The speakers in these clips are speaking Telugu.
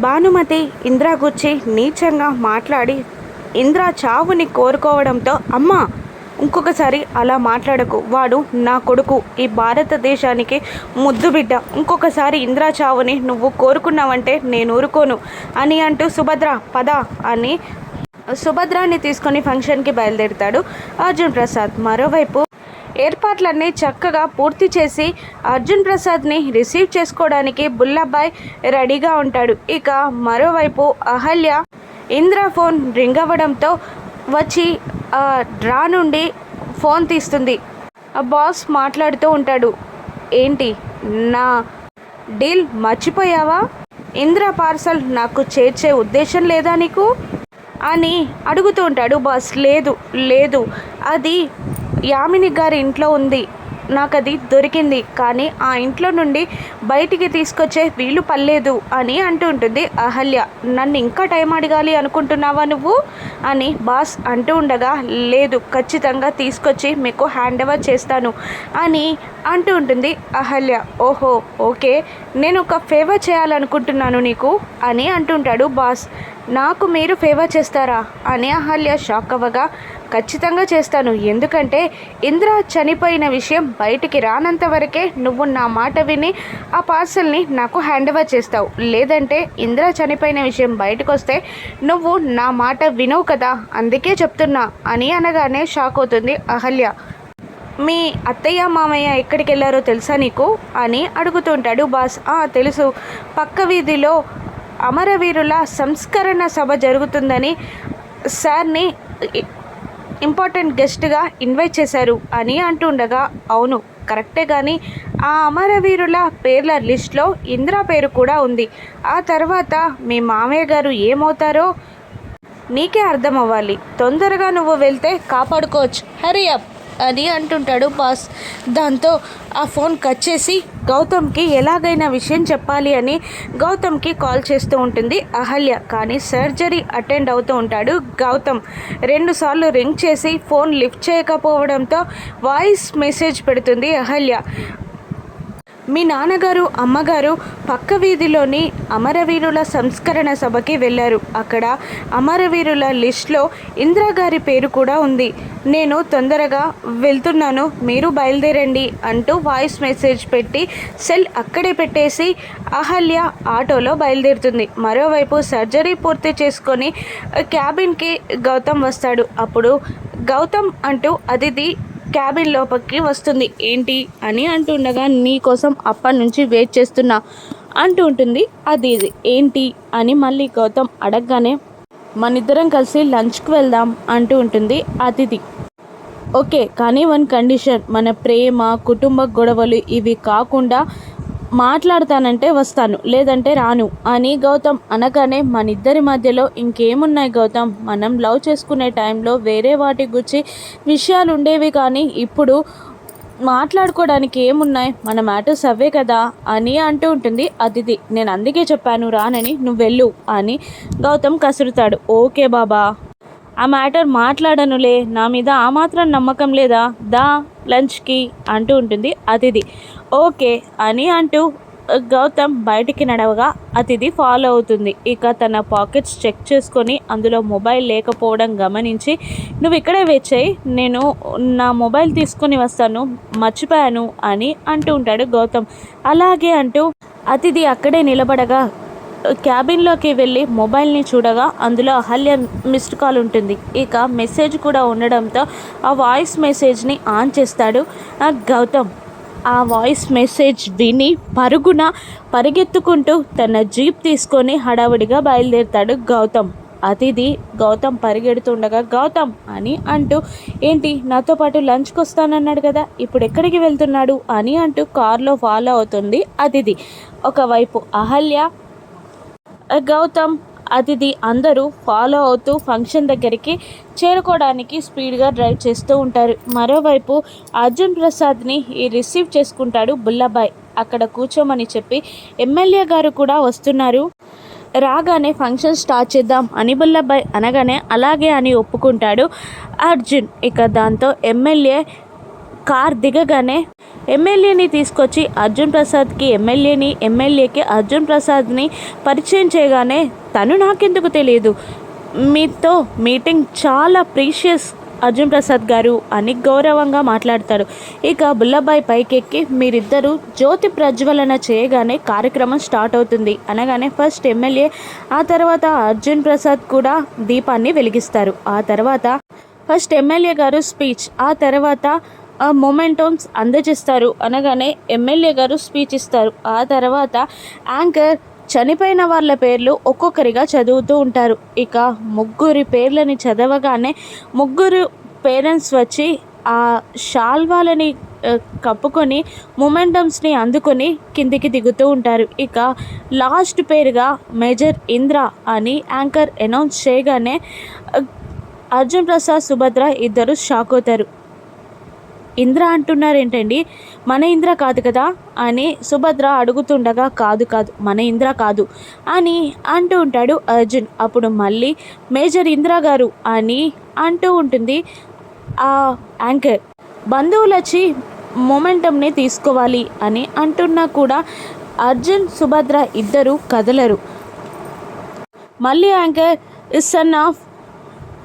భానుమతి ఇంద్ర గుచ్చి నీచంగా మాట్లాడి ఇంద్ర చావుని కోరుకోవడంతో అమ్మ ఇంకొకసారి అలా మాట్లాడకు. వాడు నా కొడుకు. ఈ భారతదేశానికి ముద్దు బిడ్డ. ఇంకొకసారి ఇంద్ర చావుని నువ్వు కోరుకున్నావంటే నేను ఊరుకోను అని అంటూ సుభద్ర పద అని సుభద్రాన్ని తీసుకొని ఫంక్షన్కి బయలుదేరుతాడు అర్జున్ ప్రసాద్. మరోవైపు ఏర్పాట్లన్నీ చక్కగా పూర్తి చేసి అర్జున్ ప్రసాద్ని రిసీవ్ చేసుకోవడానికి బుల్లబ్బాయ్ రెడీగా ఉంటాడు. ఇక మరోవైపు అహల్య ఇంద్ర ఫోన్ రింగ్ అవ్వడంతో వచ్చి ఆ డ్రా నుండి ఫోన్ తీస్తుంది. ఆ బాస్ మాట్లాడుతూ ఉంటాడు. ఏంటి? నా డీల్ మర్చిపోయావా? ఇంద్ర పార్సల్ నాకు చేర్చే ఉద్దేశం లేదా నీకు? అని అడుగుతూ ఉంటాడు బాస్. లేదు లేదు. అది యామిని గారి ఇంట్లో ఉంది. నాకు అది దొరికింది. కానీ ఆ ఇంట్లో నుండి బయటికి తీసుకొచ్చే వీలు పర్లేదు అని అంటూ ఉంటుంది అహల్య. నన్ను ఇంకా టైం అడగాలి అనుకుంటున్నావా నువ్వు? అని బాస్ అంటూ ఉండగా లేదు ఖచ్చితంగా తీసుకొచ్చి మీకు హ్యాండ్ ఓవర్ చేస్తాను అని అంటూ ఉంటుంది అహల్య. ఓహో ఓకే నేను ఒక ఫేవర్ చేయాలనుకుంటున్నాను నీకు అని అంటుంటాడు బాస్. నాకు మీరు ఫేవర్ చేస్తారా? అని అహల్య షాక్ అవ్వగా ఖచ్చితంగా చేస్తాను. ఎందుకంటే ఇంద్ర చనిపోయిన విషయం బయటికి రానంత వరకే నువ్వు నా మాట విని ఆ పార్సల్ని నాకు హ్యాండ్ ఓవర్ చేస్తావు. లేదంటే ఇంద్ర చనిపోయిన విషయం బయటకు వస్తే నువ్వు నా మాట వినవు కదా? అందుకే చెప్తున్నా అని అనగానే షాక్ అవుతుంది అహల్య. మీ అత్తయ్య మామయ్య ఎక్కడికి వెళ్ళారో తెలుసా నీకు? అని అడుగుతుంటాడు బాస్. "ఆ, తెలుసు. పక్క వీధిలో అమరవీరుల సంస్కరణ సభ జరుగుతుందని సార్ని ఇంపార్టెంట్ గెస్ట్గా ఇన్వైట్ చేశారు అని అంటుండగా అవును కరెక్టే కానీ ఆ అమరవీరుల పేర్ల లిస్ట్లో ఇందిరా పేరు కూడా ఉంది. ఆ తర్వాత మీ మామయ్య గారు ఏమవుతారో నీకే అర్థం అవ్వాలి తొందరగా నువ్వు వెళ్తే కాపాడుకోవచ్చు. హరి అప్ అని అంటుంటాడు బాస్. దాంతో ఆ ఫోన్ కట్ చేసి గౌతమ్కి ఎలాగైనా విషయం చెప్పాలి అని గౌతమ్కి కాల్ చేస్తూ ఉంటుంది. అహల్య కానీ సర్జరీ అటెండ్ అవుతూ ఉంటాడు గౌతమ్. రెండుసార్లు రింగ్ చేసి ఫోన్ లిఫ్ట్ చేయకపోవడంతో వాయిస్ మెసేజ్ పెడుతుంది అహల్య. మీ నాన్నగారు అమ్మగారు పక్క వీధిలోని అమరవీరుల సంస్కరణ సభకి వెళ్ళారు. అక్కడ అమరవీరుల లిస్ట్లో ఇందిరా గారి పేరు కూడా ఉంది. నేను తొందరగా వెళ్తున్నాను. మీరు బయలుదేరండి అంటూ వాయిస్ మెసేజ్ పెట్టి సెల్ అక్కడే పెట్టేసి అహల్య ఆటోలో బయలుదేరుతుంది. మరోవైపు సర్జరీ పూర్తి చేసుకొని క్యాబిన్కి గౌతమ్ వస్తాడు. అప్పుడు గౌతమ్ అంటూ అతిథి క్యాబిన్ లోపలికి వస్తుంది. ఏంటి అని అంటుండగా నీ కోసం అప్పటి నుంచి వెయిట్ చేస్తున్నా అంటూ ఉంటుంది. అది ఇది. ఏంటి అని మళ్ళీ గౌతమ్ అడగగానే మనిద్దరం కలిసి లంచ్కి వెళ్దాం అంటూ ఉంటుంది అతిథి. ఓకే కానీ వన్ కండిషన్. మన ప్రేమ కుటుంబ గొడవలు ఇవి కాకుండా మాట్లాడతానంటే వస్తాను లేదంటే రాను అని గౌతమ్ అనగానే మన ఇద్దరి మధ్యలో ఇంకేమున్నాయి గౌతమ్? మనం లవ్ చేసుకునే టైంలో వేరే వాటి గురించి విషయాలు ఉండేవి కానీ ఇప్పుడు మాట్లాడుకోవడానికి ఏమున్నాయి? మన మ్యాటర్స్ అవే కదా అని అంటూ ఉంటుంది అతిథి. నేను అందుకే చెప్పాను రానని నువ్వు వెళ్ళు అని గౌతమ్ కసురుతాడు. ఓకే బాబా. ఆ మ్యాటర్ మాట్లాడనులే నా మీద ఆ మాత్రం నమ్మకం లేదా? దా లంచ్కి అంటూ ఉంటుంది అతిథి. ఓకే అని అంటూ గౌతమ్ బయటికి నడవగా అతిథి ఫాలో అవుతుంది. ఇక తన పాకెట్స్ చెక్ చేసుకొని అందులో మొబైల్ లేకపోవడం గమనించి నువ్వు ఇక్కడే వేచేయి నేను నా మొబైల్ తీసుకొని వస్తాను మర్చిపోయాను అని అంటూ ఉంటాడు గౌతమ్. అలాగే అంటూ అతిథి అక్కడే నిలబడగా క్యాబిన్లోకి వెళ్ళి మొబైల్ని చూడగా అందులో అహల్య మిస్డ్ కాల్ ఉంటుంది. ఇక మెసేజ్ కూడా ఉండడంతో ఆ వాయిస్ మెసేజ్ని ఆన్ చేస్తాడు గౌతమ్. ఆ వాయిస్ మెసేజ్ విని పరుగున పరిగెత్తుకుంటూ తన జీప్ తీసుకొని హడావుడిగా బయలుదేరుతాడు గౌతమ్. అతిథి గౌతమ్ పరిగెడుతుండగా గౌతమ్ అని అంటూ ఏంటి నాతో పాటు లంచ్కి వస్తానన్నాడు కదా ఇప్పుడు ఎక్కడికి వెళ్తున్నాడు? అని అంటూ కారులో ఫాలో అవుతుంది అతిథి. ఒకవైపు అహల్య గౌతమ్ అతిథి అందరూ ఫాలో అవుతూ ఫంక్షన్ దగ్గరికి చేరుకోవడానికి స్పీడ్గా డ్రైవ్ చేస్తూ ఉంటారు. మరోవైపు అర్జున్ ప్రసాద్ని ఈ రిసీవ్ చేసుకుంటాడు బుల్లబాయ్. అక్కడ కూర్చోమని చెప్పి ఎమ్మెల్యే గారు కూడా వస్తున్నారు. రాగానే ఫంక్షన్ స్టార్ట్ చేద్దాం అని బుల్లబాయ్ అనగానే అలాగే అని ఒప్పుకుంటాడు అర్జున్. ఇక దాంతో ఎమ్మెల్యే కార్ దిగగానే ఎమ్మెల్యేని తీసుకొచ్చి అర్జున్ ప్రసాద్కి ఎమ్మెల్యేని ఎమ్మెల్యేకి అర్జున్ ప్రసాద్ని పరిచయం చేయగానే తను నాకెందుకు తెలియదు. మీతో మీటింగ్ చాలా ప్రీషియస్ అర్జున్ ప్రసాద్ గారు అని గౌరవంగా మాట్లాడతాడు ఇక బుల్లబాయ్ పైకెక్కి మీరిద్దరూ జ్యోతి ప్రజ్వలన చేయగానే కార్యక్రమం స్టార్ట్ అవుతుంది. అనగానే ఫస్ట్ ఎమ్మెల్యే ఆ తర్వాత అర్జున్ ప్రసాద్ కూడా దీపాన్ని వెలిగిస్తారు. ఆ తర్వాత ఫస్ట్ ఎమ్మెల్యే గారు స్పీచ్ ఆ తర్వాత మొమెంటమ్స్ అందజేస్తారు. అనగానే ఎమ్మెల్యే గారు స్పీచ్ ఇస్తారు. ఆ తర్వాత యాంకర్ చనిపోయిన వాళ్ళ పేర్లు ఒక్కొక్కరిగా చదువుతూ ఉంటారు. ఇక ముగ్గురి పేర్లని చదవగానే ముగ్గురు పేరెంట్స్ వచ్చి ఆ షాల్వాలని కప్పుకొని మొమెంటమ్స్ని అందుకొని కిందికి దిగుతూ ఉంటారు. ఇక లాస్ట్ పేరుగా మేజర్ ఇంద్ర అని యాంకర్ అనౌన్స్ చేయగానే అర్జున్ ప్రసాద్ సుభద్ర ఇద్దరు షాక్ అవుతారు. ఇంద్ర అంటున్నారేంటండి? మన ఇంద్ర కాదు కదా? అని సుభద్ర అడుగుతుండగా కాదు కాదు మన ఇంద్ర కాదు అని అంటూ ఉంటాడు అర్జున్. అప్పుడు మళ్ళీ మేజర్ ఇంద్ర గారు అని అంటూ ఉంటుంది ఆ యాంకర్. బంధువులు వచ్చి మొమెంటంని తీసుకోవాలి అని అంటున్నా కూడా అర్జున్ సుభద్ర ఇద్దరు కదలరు. మళ్ళీ anchor son of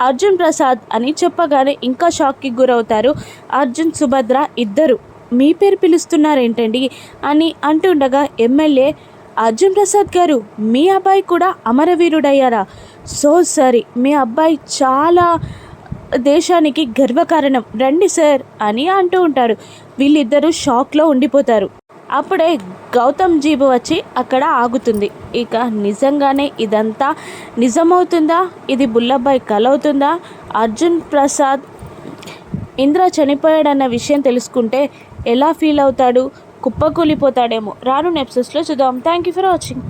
Arjun Prasad అని చెప్పగానే ఇంకా షాక్కి గురవుతారు. అర్జున్ సుభద్ర ఇద్దరు మీ పేరు పిలుస్తున్నారేంటండి అని అంటుండగా ఎమ్మెల్యే అర్జున్ ప్రసాద్ గారు మీ అబ్బాయి కూడా అమరవీరుడయ్యారా? సో సారీ మీ అబ్బాయి చాలా దేశానికి గర్వకారణం. రండి సార్ అని అంటూ ఉంటారు. వీళ్ళిద్దరూ షాక్లో ఉండిపోతారు. అప్పుడే గౌతమ్ జీబు వచ్చి అక్కడ ఆగుతుంది. ఇక నిజంగానే ఇదంతా నిజమవుతుందా? ఇది బుల్లబ్బాయి కలవుతుందా? అర్జున్ ప్రసాద్ ఇంద్ర చనిపోయాడన్న విషయం తెలుసుకుంటే ఎలా ఫీల్ అవుతాడు? కుప్పకూలిపోతాడేమో. రాను నెప్సెస్లో చూద్దాం. Thank you for watching.